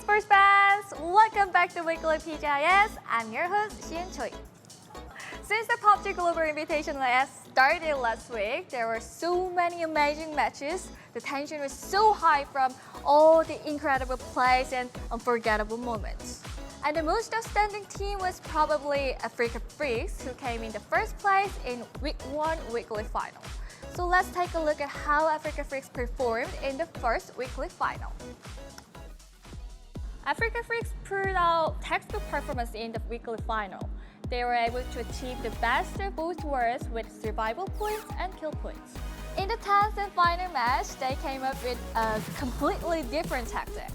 sports fans! Welcome back to Weekly PGIS. I'm your host, Xian Choi. Since the PUBG Global Invitational S started last week, there were so many amazing matches. The tension was so high from all the incredible plays and unforgettable moments. And the most outstanding team was probably Africa Freaks, who came in the first place in Week 1 weekly final. So let's take a look at how Africa Freaks performed in the first weekly final. Africa Freaks proved out textbook performance in the weekly final. They were able to achieve the best of both worlds with survival points and kill points. In the 10th and final match, they came up with a completely different tactic.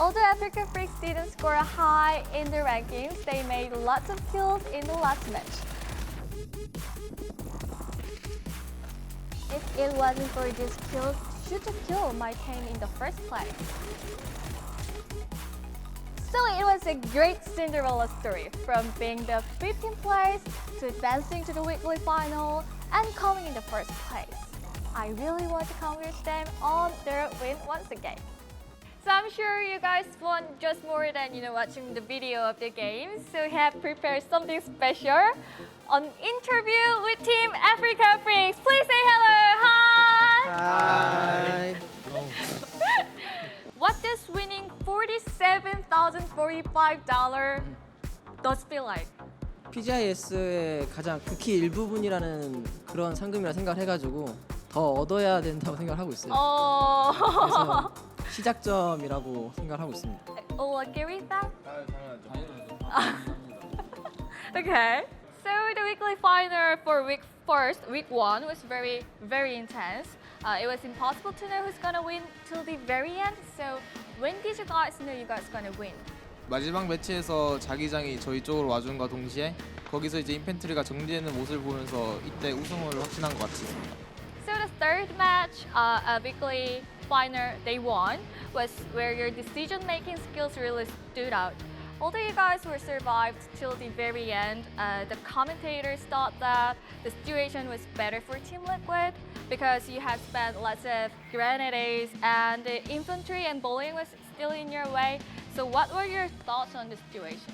Although Africa Freaks didn't score high in the rankings, they made lots of kills in the last match. If it wasn't for these kills, should have killed my team in the first place. So it was a great Cinderella story from being the 15th place to advancing to the weekly final and coming in the first place. I really want to congratulate them on their win once again. So I'm sure you guys want just more than you know watching the video of the game. So we have prepared something special, an interview with Team Africa Freaks. Please say hello. Hi. What does winning forty-seven thousand forty-five dollar does feel like? PGIS의 가장 극히 일부분이라는 그런 상금이라 생각을 해가지고 더 얻어야 된다고 생각을 하고 있어요. Oh, 그래서 시작점이라고 생각을 하고 있습니다. oh, agree with that? Okay. So the weekly final for week first, week one, was very, very intense. Uh, it was impossible to know who's gonna win till the very end. So when did you guys know you guys gonna win? 마지막 매치에서 자기장이 저희 쪽으로 와준과 동시에 거기서 이제 인펜트리가 정지되는 모습을 보면서 이때 우승을 확신한 것 같습니다. So the third match, uh, a weekly final they won, was where your decision-making skills really stood out. Although you guys were survived till the very end, uh, the commentators thought that the situation was better for Team Liquid Because you had spent lots of grenades and the infantry and bowling was still in your way. So what were your thoughts on the situation?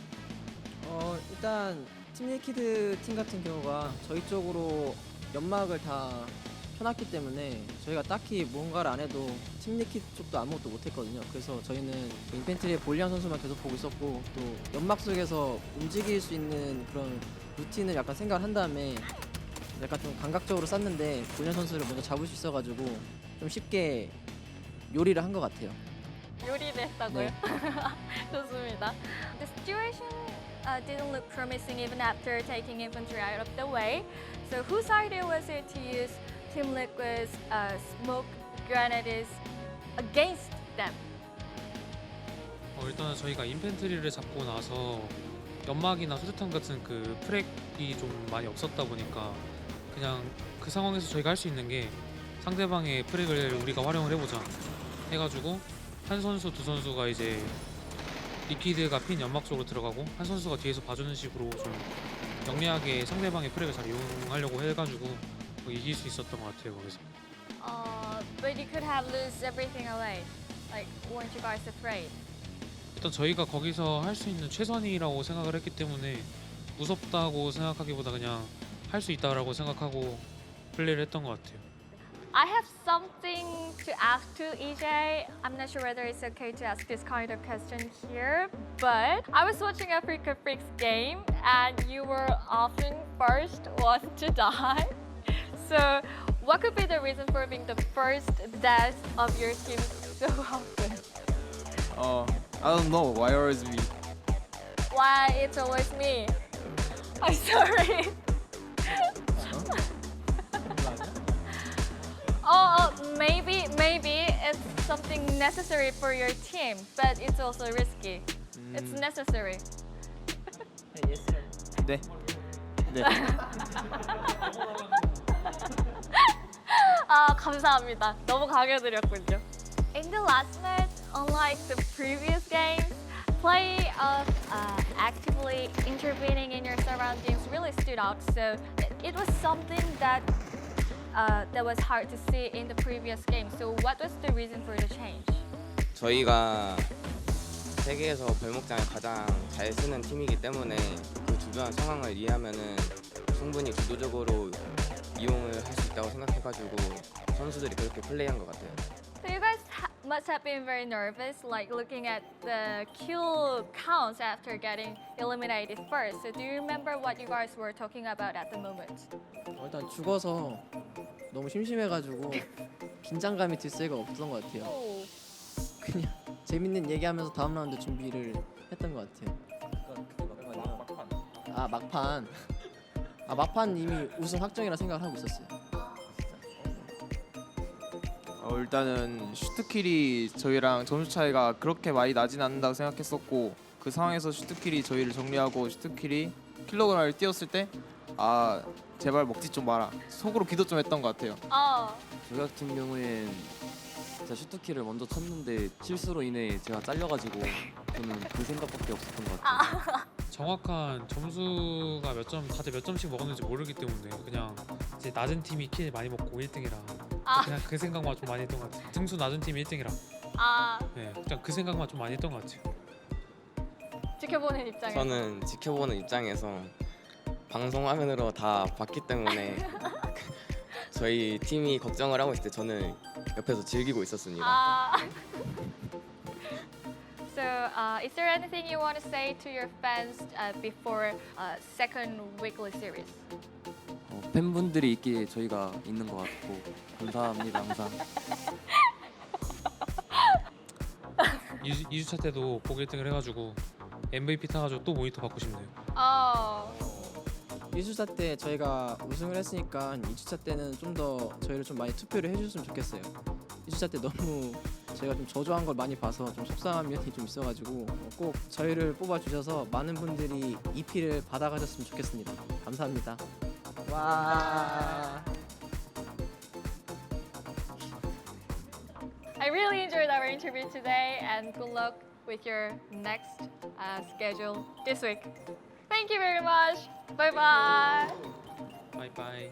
어, 일단 팀 리퀴드 팀 같은 경우가 저희 쪽으로 연막을 다 펴놨기 때문에 저희가 딱히 뭔가를 안 해도 팀 리퀴드 쪽도 아무것도 못했거든요. 그래서 저희는 인펜트리의 볼리안 선수만 계속 보고 있었고 또 연막 속에서 움직일 수 있는 그런 루틴을 약간 생각을 한 다음에 약간 좀 감각적으로 쐈는데 볼리안 선수를 먼저 잡을 수 있어가지고 좀 쉽게 요리를 한 것 같아요. 요리를 했다고요? 네. 좋습니다. The situation uh, didn't look promising even after taking infantry out of the way. So whose idea was it to use Team Liquid's uh, smoke grenades against them? 어, 일단은 저희가 인펜트리를 잡고 나서 연막이나 수류탄 같은 그 프렉이 좀 많이 없었다 보니까 그냥 그 상황에서 저희가 할 수 있는 게 상대방의 프렉을 우리가 활용을 해보자 해가지고 한 선수 두 선수가 이제 리퀴드가 핀 연막 쪽으로 들어가고 한 선수가 뒤에서 봐주는 식으로 좀 영리하게 상대방의 프렉을 잘 이용하려고 해가지고 뭐 이길 수 있었던 것 같아요 거기서 Uh, but you could have lose everything away. Like, weren't you guys afraid? 일단 저희가 거기서 할 수 있는 최선이라고 생각을 했기 때문에 무섭다고 생각하기보다 그냥 할 수 있다라고 생각하고 플레이를 했던 것 같아요. I have something to ask to EJ. I'm not sure whether it's okay to ask this kind of question here, but I was watching Africa Freaks game and you were often first one to die. So, what could be the reason for being the first death of your team so often? 어, I don't know why always me. Why it's always me? I'm sorry. Oh, oh, maybe, maybe it's something necessary for your team, but it's also risky. It's necessary. 네. 네. 아, 감사합니다. 너무 강요드렸군요. In the last match, unlike the previous games, play of uh, actively intervening in your surroundings really stood out. So it, was something that uh, that was hard to see in the previous game. So what was the reason for the change? 저희가 세계에서 벌목장을 가장 잘 쓰는 팀이기 때문에 그 주변 상황을 이해하면은 충분히 구도적으로 이용을 할 수 있다고 생각해가지고 선수들이 그렇게 플레이한 것 같아요. Must have been very nervous, like looking at the kill counts after getting eliminated first. So do you remember what you guys were talking about at the moment? 어, 일단 죽어서 너무 심심해가지고 긴장감이 들 새가 없었던 것 같아요. Oh. 그냥 재밌는 얘기하면서 다음 라운드 준비를 했던 것 같아요. 아 막판. 아 막판 이미 우승 확정이라 생각을 하고 있었어요. 어, 일단은 슈트킬이 저희랑 점수 차이가 그렇게 많이 나진 않는다고 생각했었고 그 상황에서 슈트킬이 저희를 정리하고 슈트킬이 킬로그램을 띄웠을 때 아 제발 먹지 좀 마라 속으로 기도 좀 했던 것 같아요. Oh. 저 같은 경우엔 제가 슈트키를 먼저 쳤는데 실수로 인해 제가 잘려가지고 저는 그 생각밖에 없었던 것 같아요. 정확한 점수가 몇 점 다들 몇 점씩 먹었는지 모르기 때문에 그냥 이제 낮은 팀이 킬 많이 먹고 1등이라 아. 그냥 그 생각만 좀 많이 했던 것 같아요. 등수 낮은 팀이 1등이라 아, 네, 그냥 그 생각만 좀 많이 했던 것 같아요. 지켜보는 입장에서. 저는 지켜보는 입장에서 방송 화면으로 다 봤기 때문에 저희 팀이 걱정을 하고 있을 때 저는 옆에서 즐기고 있었습니다. Ah. so, uh, is there anything you want to say to your fans uh, before uh, second weekly series? 어, 팬분들이 있기에 저희가 있는 것 같고 감사합니다 항상. 2주, 2주차 때도 보기 1등을 해가지고 MVP 타가지고 또 모니터 받고 싶네요. Oh. 1주차 때 저희가 우승을 했으니까 2주차 때는 좀 더 저희를 좀 많이 투표를 해주셨으면 좋겠어요. 2주차 때 너무 저희가 좀 저조한 걸 많이 봐서 좀 속상한 면이 좀 있어가지고 꼭 저희를 뽑아주셔서 많은 분들이 EP를 받아가셨으면 좋겠습니다. 감사합니다. Wow. I really enjoyed our interview today and good luck with your next uh, schedule this week. Thank you very much. Bye bye. Bye bye.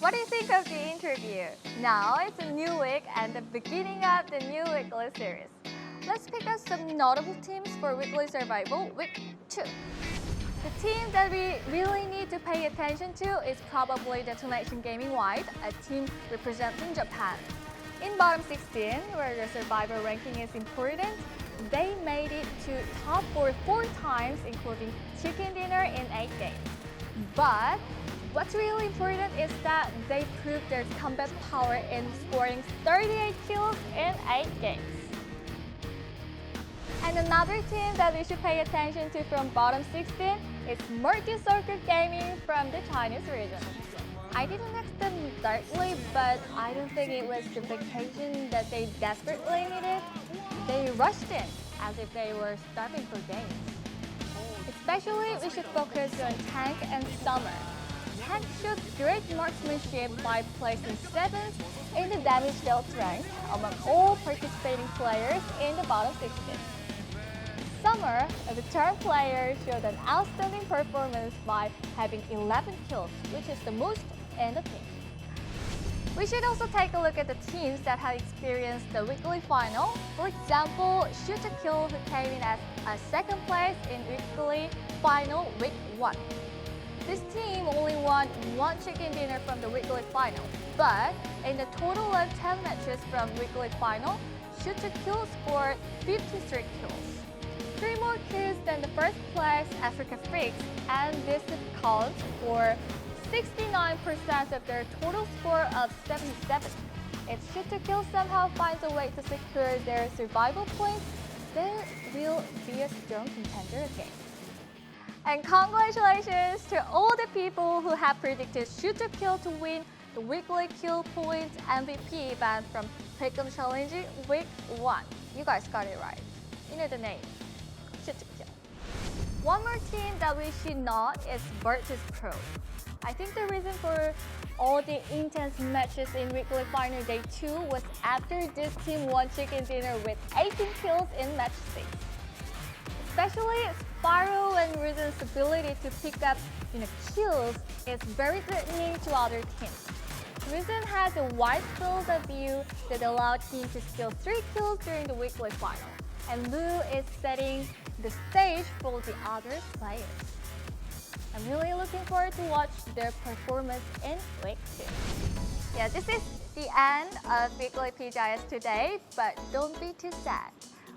What do you think of the interview? Now it's a new week and the beginning of the new weekly series. Let's pick up some notable teams for weekly survival week 2. The team that we really need to pay attention to is probably the Detonation Gaming White, a team representing Japan. In bottom 16, where the survivor ranking is important, they made it to top 4 four times, including chicken dinner in 8 games. But what's really important is that they proved their combat power in scoring 38 kills in 8 games. And another team that we should pay attention to from bottom 16 is Multi Circuit Gaming from the Chinese region. I didn't ask them directly, but I don't think it was the vacation that they desperately needed. They rushed in as if they were starving for games. Especially, we should focus on Tank and Summer. Tank showed great marksmanship by placing seventh in the damage dealt rank among all participating players in the bottom 16. Summer, a veteran player, showed an outstanding performance by having 11 kills, which is the most in the team. We should also take a look at the teams that have experienced the weekly final. For example, Shoot Kill, who came in as a second place in weekly final week one. This team only won one chicken dinner from the weekly final, but in the total of 10 matches from weekly final, Shoot Kill scored 53 kills. Three more kills than the first place Africa Freaks, and this accounts for 69% of their total score of 77. If Shoot to Kill somehow finds a way to secure their survival points, they will be a strong contender again. And congratulations to all the people who have predicted Shoot to Kill to win the weekly kill points MVP event from Pick'em Challenge Week 1. You guys got it right. You know the name. One more team that we should know is Virtus Pro. I think the reason for all the intense matches in weekly final day 2 was after this team won chicken dinner with 18 kills in match 6. Especially Sparrow and Reason's ability to pick up you know, kills is very threatening to other teams. Winston has a wide field of view that allowed him to steal three kills during the weekly final. And Lou is setting the stage for the other players. I'm really looking forward to watch their performance in week two. Yeah, this is the end of Weekly PGIS today, but don't be too sad.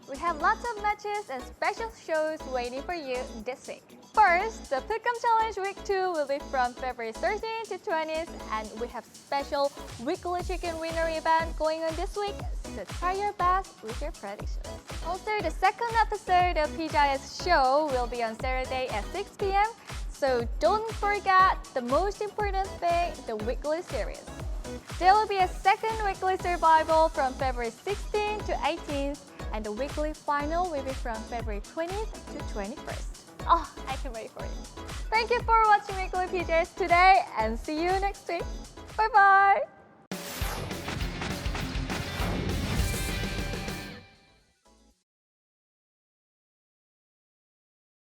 We have lots of matches and special shows waiting for you this week. First, the Pick'em Challenge Week 2 will be from February 13th to 20th, and we have special weekly chicken winner event going on this week, so try your best with your predictions. Also, the second episode of PJS show will be on Saturday at 6 p.m., so don't forget the most important thing, the weekly series. There will be a second weekly survival from February 16th to 18th, and the weekly final will be from February 20th to 21st. Oh, I can wait for it. Thank you for watching Weekly PJs today, and see you next week. Bye bye.